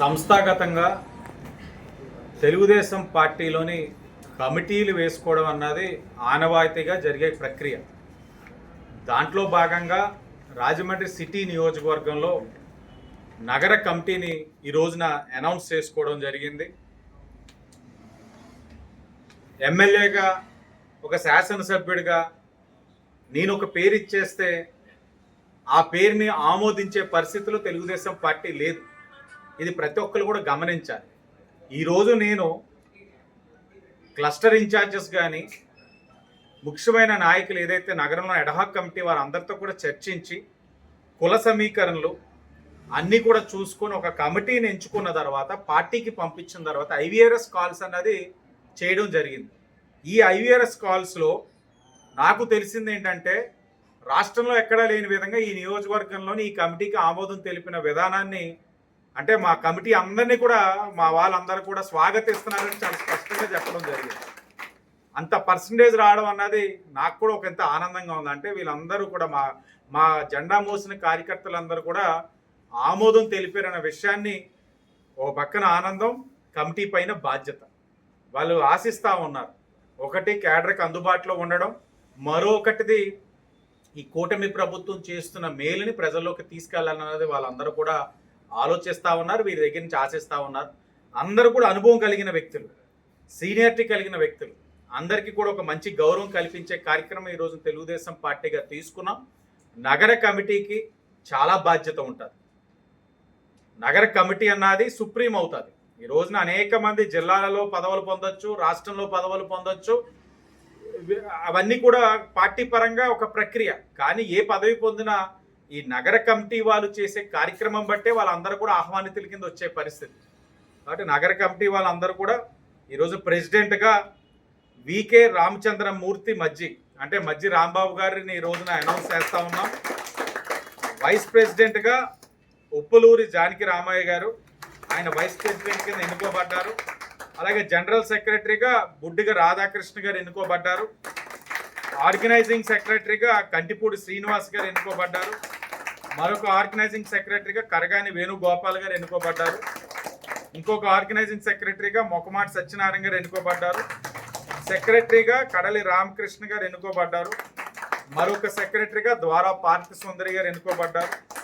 సంస్థాగతంగా తెలుగుదేశం పార్టీలోని కమిటీలు వేసుకోవడం అన్నది ఆనవాయితీగా జరిగే ప్రక్రియ. దాంట్లో భాగంగా రాజమండ్రి సిటీ నియోజకవర్గంలో నగర కమిటీని ఈ రోజున అనౌన్స్ చేసుకోవడం జరిగింది. ఎమ్మెల్యేగా ఒక శాసనసభ్యుడిగా నేను ఒక పేరు ఇచ్చేస్తే ఆ పేరుని ఆమోదించే పరిస్థితిలో తెలుగుదేశం పార్టీ లేదు. ఇది ప్రతి ఒక్కరు కూడా గమనించాలి. ఈరోజు నేను క్లస్టర్ ఇన్ఛార్జెస్ కానీ ముఖ్యమైన నాయకులు ఏదైతే నగరంలో ఎడహాక్ కమిటీ వారందరితో కూడా చర్చించి కుల సమీకరణలు అన్నీ కూడా చూసుకొని ఒక కమిటీని ఎంచుకున్న తర్వాత పార్టీకి పంపించిన తర్వాత ఐవీఆర్ఎస్ కాల్స్ అన్నది చేయడం జరిగింది. ఈ ఐవీఆర్ఎస్ కాల్స్లో నాకు తెలిసింది ఏంటంటే రాష్ట్రంలో ఎక్కడా లేని విధంగా ఈ నియోజకవర్గంలోని ఈ కమిటీకి ఆమోదం తెలిపిన విధానాన్ని అంటే మా కమిటీ అందరినీ కూడా మా వాళ్ళందరూ కూడా స్వాగతిస్తున్నారని చాలా స్పష్టంగా చెప్పడం జరిగింది. అంత పర్సంటేజ్ రావడం అన్నది నాకు కూడా ఒక ఎంత ఆనందంగా ఉంది అంటే వీళ్ళందరూ కూడా మా మా జెండా మోసిన కార్యకర్తలందరూ కూడా ఆమోదం తెలిపారన్న విషయాన్ని ఓ పక్కన ఆనందం కమిటీ పైన బాధ్యత. వాళ్ళు ఆశిస్తూ ఉన్నారు. ఒకటి కేడర్కి అందుబాటులో ఉండడం మరొకటిది ఈ కూటమి ప్రభుత్వం చేస్తున్న మేలుని ప్రజల్లోకి తీసుకెళ్ళాలన్నది వాళ్ళందరూ కూడా ఆలోచిస్తూ ఉన్నారు వీరి దగ్గర నుంచి ఆశిస్తూ ఉన్నారు. అందరూ కూడా అనుభవం కలిగిన వ్యక్తులు సీనియారిటీ కలిగిన వ్యక్తులు. అందరికీ కూడా ఒక మంచి గౌరవం కల్పించే కార్యక్రమం ఈరోజు తెలుగుదేశం పార్టీగా తీసుకున్నాం. నగర కమిటీకి చాలా బాధ్యత ఉంటుంది. నగర కమిటీ అన్నది సుప్రీం అవుతుంది. ఈ రోజున అనేక మంది జిల్లాలలో పదవులు పొందొచ్చు రాష్ట్రంలో పదవులు పొందొచ్చు. అవన్నీ కూడా పార్టీ పరంగా ఒక ప్రక్రియ. కానీ ఏ పదవి పొందినా ఈ నగర కమిటీ వాళ్ళు చేసే కార్యక్రమం బట్టే వాళ్ళందరూ కూడా ఆహ్వానితుల కింద వచ్చే పరిస్థితి. కాబట్టి నగర కమిటీ వాళ్ళందరూ కూడా ఈరోజు ప్రెసిడెంట్గా వికే రామచంద్ర మూర్తి మజ్జి అంటే మజ్జి రాంబాబు గారిని ఈ రోజున అనౌన్స్ చేస్తా ఉన్నాం. వైస్ ప్రెసిడెంట్గా ఉప్పులూరి జానకి రామయ్య గారు ఆయన వైస్ ప్రెసిడెంట్ కింద ఎన్నుకోబడ్డారు. అలాగే జనరల్ సెక్రటరీగా బుడ్డిగా రాధాకృష్ణ గారు ఎన్నుకోబడ్డారు. ఆర్గనైజింగ్ సెక్రటరీగా కంటిపూడి శ్రీనివాస్ గారు ఎన్నుకోబడ్డారు. మరొక ఆర్గనైజింగ్ సెక్రటరీగా కరగాని వేణుగోపాల్ గారు ఎన్నుకోబడ్డారు. ఇంకొక ఆర్గనైజింగ్ సెక్రటరీగా మొకమాటి సత్యనారాయణ గారు ఎన్నుకోబడ్డారు. సెక్రటరీగా కడలి రామకృష్ణ గారు ఎన్నుకోబడ్డారు. మరొక సెక్రటరీగా ద్వారా పార్థ సుందరి గారు ఎన్నుకోబడ్డారు.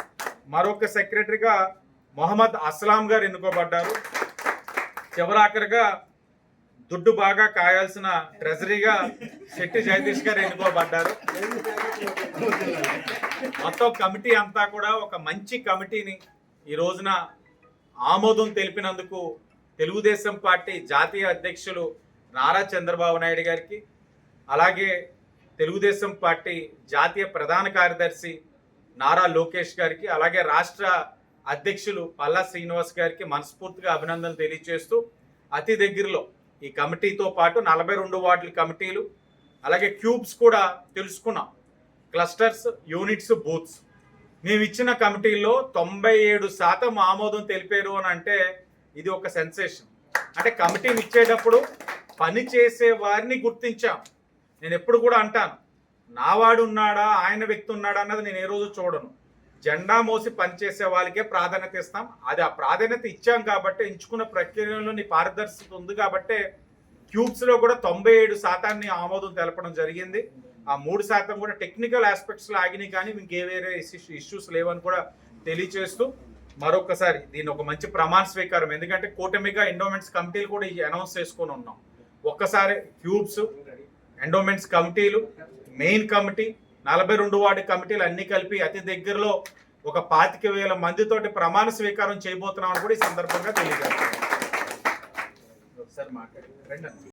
మరొక సెక్రటరీగా మొహమ్మద్ అస్లాం గారు ఎన్నుకోబడ్డారు. చివరాఖరిగా దుడ్డు బాగా కాయాల్సిన ట్రెజరీగా శెట్టి జగదీష్ గారు ఎన్నుకోబడ్డారు. మొత్తం కమిటీ అంతా కూడా ఒక మంచి కమిటీని ఈ రోజున ఆమోదం తెలిపినందుకు తెలుగుదేశం పార్టీ జాతీయ అధ్యక్షులు నారా చంద్రబాబు నాయుడు గారికి అలాగే తెలుగుదేశం పార్టీ జాతీయ ప్రధాన కార్యదర్శి నారా లోకేష్ గారికి అలాగే రాష్ట్ర అధ్యక్షులు పల్లా శ్రీనివాస్ గారికి మనస్ఫూర్తిగా అభినందనలు తెలియజేస్తూ అతి దగ్గరలో ఈ కమిటీతో పాటు నలభై రెండు వార్డుల కమిటీలు అలాగే క్యూబ్స్ కూడా తెలుసుకున్నాం. Clusters units booths. మేము ఇచ్చిన కమిటీల్లో తొంభై ఏడు శాతం ఆమోదం తెలిపారు అని అంటే ఇది ఒక సెన్సేషన్. అంటే కమిటీని ఇచ్చేటప్పుడు పని చేసే వారిని గుర్తించాం. నేను ఎప్పుడు కూడా అంటాను నావాడు ఉన్నాడా ఆయన వ్యక్తి ఉన్నాడా అన్నది నేను ఏ రోజు చూడను. జెండా మోసి పనిచేసే వాళ్ళకే ప్రాధాన్యత ఇస్తాం. అది ఆ ప్రాధాన్యత ఇచ్చాం కాబట్టి ఎంచుకున్న ప్రక్రియలో నీ పారదర్శకత ఉంది కాబట్టి క్యూబ్స్లో కూడా తొంభై ఏడు శాతాన్ని ఆమోదం తెలపడం జరిగింది. ఆ మూడు శాతం కూడా టెక్నికల్ ఆస్పెక్ట్స్లో ఆగినాయి కానీ ఇంకే వేరే ఇష్యూస్ లేవని కూడా తెలియచేస్తూ మరొకసారి దీని ఒక మంచి ప్రమాణ స్వీకారం. ఎందుకంటే కూటమిగా ఎండోమెంట్స్ కమిటీలు కూడా అనౌన్స్ చేసుకొని ఉన్నాం. ఒక్కసారి క్యూబ్స్ ఎండోమెంట్స్ కమిటీలు మెయిన్ కమిటీ నలభై రెండు వార్డు కమిటీలు అన్ని కలిపి అతి దగ్గరలో ఒక పాతిక వేల మందితోటి ప్రమాణ స్వీకారం చేయబోతున్నామని కూడా ఈ సందర్భంగా తెలియజేస్తాం సార్ మాట్లాడి రండి